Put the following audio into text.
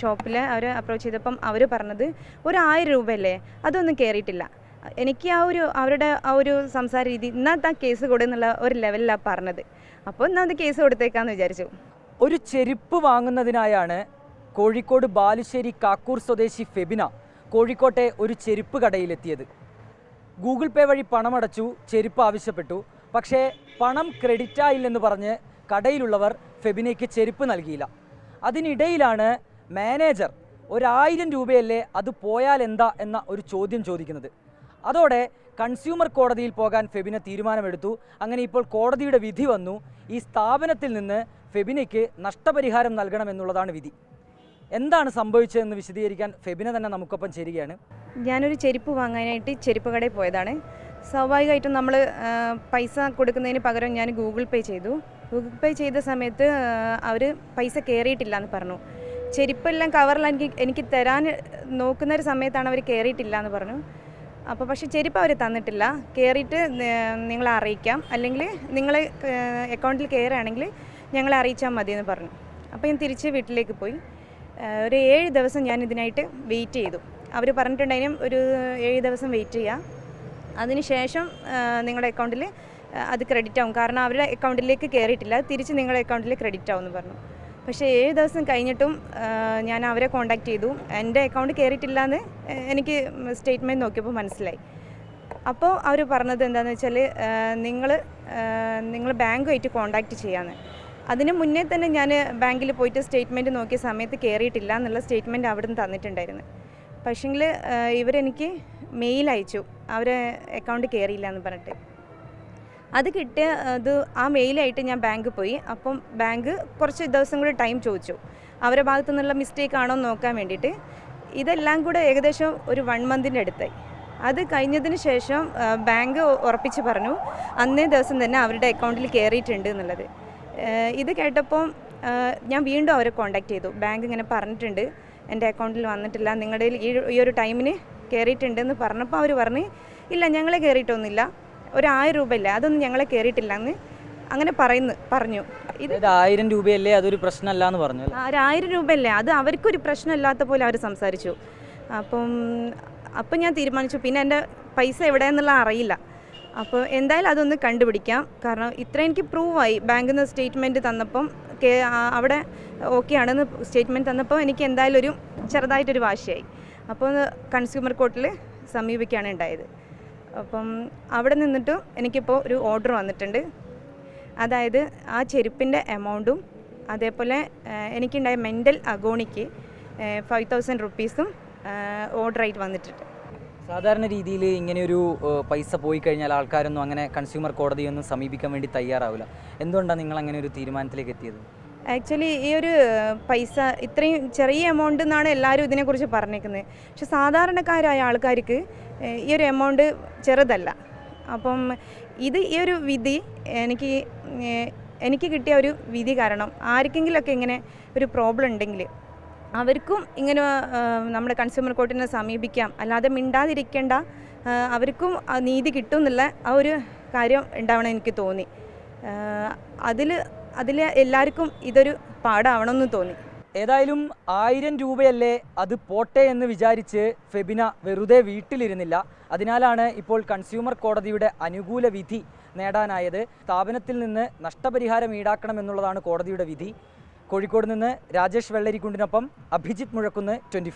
ഷോപ്പിൽ അവർ അപ്രോച്ച് ചെയ്തപ്പം അവർ പറഞ്ഞത് ഒരു ആയിരം രൂപയല്ലേ? അതൊന്നും കയറിയിട്ടില്ല എനിക്ക് ആ ഒരു അവരുടെ ആ ഒരു സംസാര രീതി ഇന്നത്തെ ആ കേസ് കൊടുന്നുള്ള ഒരു ലെവലിലാണ് പറഞ്ഞത്. അപ്പോൾ എന്നാൽ അത് കേസ് കൊടുത്തേക്കാന്ന് വിചാരിച്ചു. ഒരു ചെരുപ്പ് വാങ്ങുന്നതിനായാണ് കോഴിക്കോട് ബാലുശ്ശേരി കാക്കൂർ സ്വദേശി ഫെബിന കോഴിക്കോട്ടെ ഒരു ചെരുപ്പ് കടയിലെത്തിയത്. ഗൂഗിൾ പേ വഴി പണമടച്ചു ചെരുപ്പ് ആവശ്യപ്പെട്ടു. പക്ഷേ പണം ക്രെഡിറ്റ് ആയില്ലെന്ന് പറഞ്ഞ് കടയിലുള്ളവർ ഫെബിനയ്ക്ക് ചെരുപ്പ് നൽകിയില്ല. അതിനിടയിലാണ് മാനേജർ ഒരായിരം രൂപയല്ലേ അത് പോയാൽ എന്താ എന്ന ഒരു ചോദ്യം ചോദിക്കുന്നത്. അതോടെ കൺസ്യൂമർ കോടതിയിൽ പോകാൻ ഫെബിന തീരുമാനമെടുത്തു. അങ്ങനെ ഇപ്പോൾ കോടതിയുടെ വിധി വന്നു. ഈ സ്ഥാപനത്തിൽ നിന്ന് ഫെബിനയ്ക്ക് നഷ്ടപരിഹാരം നൽകണമെന്നുള്ളതാണ് വിധി. എന്താണ് സംഭവിച്ചതെന്ന് വിശദീകരിക്കാൻ ഫെബിന തന്നെ നമുക്കൊപ്പം ചേരുകയാണ്. ഞാനൊരു ചെരുപ്പ് വാങ്ങാനായിട്ട് ചെരുപ്പ് കടയിൽ പോയതാണ്. സ്വാഭാവികമായിട്ടും നമ്മൾ പൈസ കൊടുക്കുന്നതിന് പകരം ഞാൻ ഗൂഗിൾ പേ ചെയ്തു. ഗൂഗിൾ പേ ചെയ്ത സമയത്ത് അവർ പൈസ കയറിയിട്ടില്ല എന്ന് പറഞ്ഞു. ചെരുപ്പെല്ലാം കവറിൽ എനിക്ക് എനിക്ക് തരാൻ നോക്കുന്ന ഒരു സമയത്താണ് അവർ കയറിയിട്ടില്ല എന്ന് പറഞ്ഞു. അപ്പോൾ പക്ഷേ ചെരുപ്പ് അവർ തന്നിട്ടില്ല. കയറിയിട്ട് നിങ്ങളെ അറിയിക്കാം. അല്ലെങ്കിൽ നിങ്ങൾ അക്കൗണ്ടിൽ കയറുകയാണെങ്കിൽ ഞങ്ങളെ അറിയിച്ചാൽ മതി എന്ന് പറഞ്ഞു. അപ്പോൾ ഞാൻ തിരിച്ച് വീട്ടിലേക്ക് പോയി. ഒരു ഏഴ് ദിവസം ഞാൻ ഇതിനായിട്ട് വെയിറ്റ് ചെയ്തു. അവർ പറഞ്ഞിട്ടുണ്ടായിരുന്നു ഒരു ഏഴ് ദിവസം വെയിറ്റ് ചെയ്യുക അതിനുശേഷം നിങ്ങളുടെ അക്കൗണ്ടിൽ അത് ക്രെഡിറ്റ് ആവും. കാരണം അവരുടെ അക്കൗണ്ടിലേക്ക് കയറിയിട്ടില്ല തിരിച്ച് നിങ്ങളുടെ അക്കൗണ്ടിൽ ക്രെഡിറ്റ് ആവും എന്ന് പറഞ്ഞു. പക്ഷേ ഏഴ് ദിവസം കഴിഞ്ഞിട്ടും ഞാൻ അവരെ കോൺടാക്ട് ചെയ്തു. എന്റെ അക്കൗണ്ട് കയറിയിട്ടില്ല എന്ന് എനിക്ക് സ്റ്റേറ്റ്മെന്റ് നോക്കിയപ്പോൾ മനസ്സിലായി. അപ്പോൾ അവർ പറഞ്ഞത് എന്താണെന്ന് വെച്ചാൽ നിങ്ങൾ നിങ്ങൾ ബാങ്കുമായിട്ട് കോൺടാക്റ്റ് ചെയ്യാമെന്ന് അതിന് മുന്നേ തന്നെ ഞാൻ ബാങ്കിൽ പോയിട്ട് സ്റ്റേറ്റ്മെന്റ് നോക്കിയ സമയത്ത് കയറിയിട്ടില്ല എന്നുള്ള സ്റ്റേറ്റ്മെന്റ് അവിടുന്ന് തന്നിട്ടുണ്ടായിരുന്നു. പക്ഷേങ്കിൽ ഇവരെനിക്ക് മെയിൽ അയച്ചു. അവരെ അക്കൗണ്ട് കയറിയില്ല എന്ന് പറഞ്ഞിട്ട്. അത് കിട്ടിയ അത് ആ മെയിലായിട്ട് ഞാൻ ബാങ്ക് പോയി. അപ്പം ബാങ്ക് കുറച്ച് ദിവസം കൂടി ടൈം ചോദിച്ചു. അവരുടെ ഭാഗത്തു നിന്നുള്ള മിസ്റ്റേക്ക് ആണോ എന്ന് നോക്കാൻ വേണ്ടിയിട്ട്. ഇതെല്ലാം കൂടെ ഏകദേശം ഒരു വൺ മന്തിന്റെ അടുത്തായി. അത് കഴിഞ്ഞതിന് ശേഷം ബാങ്ക് ഉറപ്പിച്ച് പറഞ്ഞു അന്നേ ദിവസം തന്നെ അവരുടെ അക്കൗണ്ടിൽ കയറിയിട്ടുണ്ട് എന്നുള്ളത്. ഇത് കേട്ടപ്പം ഞാൻ വീണ്ടും അവരെ കോൺടാക്ട് ചെയ്തു. ബാങ്ക് ഇങ്ങനെ പറഞ്ഞിട്ടുണ്ട് എന്റെ അക്കൗണ്ടിൽ വന്നിട്ടില്ല. നിങ്ങളുടെ ഈ ഈ ഒരു ടൈമിന് കയറിയിട്ടുണ്ടെന്ന് പറഞ്ഞപ്പോൾ അവർ പറഞ്ഞ് ഇല്ല ഞങ്ങളെ കയറിയിട്ടൊന്നുമില്ല ഒരു ആയിരം രൂപ ഇല്ല അതൊന്നും ഞങ്ങളെ കയറിയിട്ടില്ല എന്ന് അങ്ങനെ പറയുന്നു പറഞ്ഞു. ഇത് ആയിരം രൂപയല്ലേ അതൊരു പ്രശ്നമല്ല എന്ന് പറഞ്ഞു ആയിരം രൂപയല്ലേ? അത് അവർക്കൊരു പ്രശ്നമില്ലാത്ത പോലെ അവർ സംസാരിച്ചു. അപ്പം അപ്പം ഞാൻ തീരുമാനിച്ചു. പിന്നെ എന്റെ പൈസ എവിടെയെന്നുള്ള അറിയില്ല. അപ്പോൾ എന്തായാലും അതൊന്ന് കണ്ടുപിടിക്കാം. കാരണം ഇത്ര എനിക്ക് പ്രൂവായി. ബാങ്കിൽ നിന്ന് സ്റ്റേറ്റ്മെന്റ് തന്നപ്പം അവിടെ ഓക്കെ ആണെന്ന് സ്റ്റേറ്റ്മെന്റ് തന്നപ്പോൾ എനിക്ക് എന്തായാലും ഒരു ചെറുതായിട്ടൊരു വാശിയായി. അപ്പോൾ കൺസ്യൂമർ കോർട്ടിൽ സമീപിക്കുകയാണ് ഉണ്ടായത്. അപ്പം അവിടെ നിന്നിട്ടും എനിക്കിപ്പോൾ ഒരു ഓർഡർ വന്നിട്ടുണ്ട്. അതായത് ആ ചെരുപ്പിന്റെ എമൗണ്ടും അതേപോലെ എനിക്കുണ്ടായ മെന്റൽ അഗോണിക്ക് ഫൈവ് തൗസൻഡ് റുപ്പീസും ഓർഡറായിട്ട് വന്നിട്ടുണ്ട്. സാധാരണ രീതിയിൽ ഇങ്ങനെയൊരു പൈസ പോയി കഴിഞ്ഞാൽ ആൾക്കാരൊന്നും അങ്ങനെ കൺസ്യൂമർ കോടതിയൊന്നും സമീപിക്കാൻ വേണ്ടി തയ്യാറാവില്ല. എന്തുകൊണ്ടാണ് നിങ്ങൾ അങ്ങനെ ഒരു തീരുമാനത്തിലേക്ക് എത്തിയത്? ആക്ച്വലി ഈ ഒരു പൈസ ഇത്രയും ചെറിയ എമൗണ്ട് എന്നാണ് എല്ലാവരും ഇതിനെക്കുറിച്ച് പറഞ്ഞേക്കുന്നത് പക്ഷെ സാധാരണക്കാരായ ആൾക്കാർക്ക് ഈ ഒരു എമൗണ്ട് ചെറുതല്ല. അപ്പം ഇത് ഈ ഒരു വിധി എനിക്ക് എനിക്ക് കിട്ടിയ ഒരു വിധി കാരണം ആർക്കെങ്കിലുമൊക്കെ ഇങ്ങനെ ഒരു പ്രോബ്ലം ഉണ്ടെങ്കിൽ അവർക്കും ഇങ്ങനെ നമ്മുടെ കൺസ്യൂമർ കോർട്ടിനെ സമീപിക്കാം. അല്ലാതെ മിണ്ടാതിരിക്കേണ്ട അവർക്കും നീതി കിട്ടും എന്നുള്ള ആ ഒരു കാര്യം ഉണ്ടാവണം എനിക്ക് തോന്നി. അതിൽ അതിൽ എല്ലാവർക്കും ഇതൊരു പാടാവണമെന്ന് തോന്നി. ഏതായാലും ആയിരം രൂപയല്ലേ അത് പോട്ടെ എന്ന് വിചാരിച്ച് ഫെബിന വെറുതെ വീട്ടിലിരുന്നില്ല. അതിനാലാണ് ഇപ്പോൾ കൺസ്യൂമർ കോടതിയുടെ അനുകൂല വിധി നേടാനായത്. സ്ഥാപനത്തിൽ നിന്ന് നഷ്ടപരിഹാരം ഈടാക്കണം എന്നുള്ളതാണ് കോടതിയുടെ വിധി. കോഴിക്കോട് നിന്ന് രാജേഷ് വെള്ളരിക്കുണ്ടിനൊപ്പം അഭിജിത്ത് മുഴക്കുന്ന് ട്വന്റി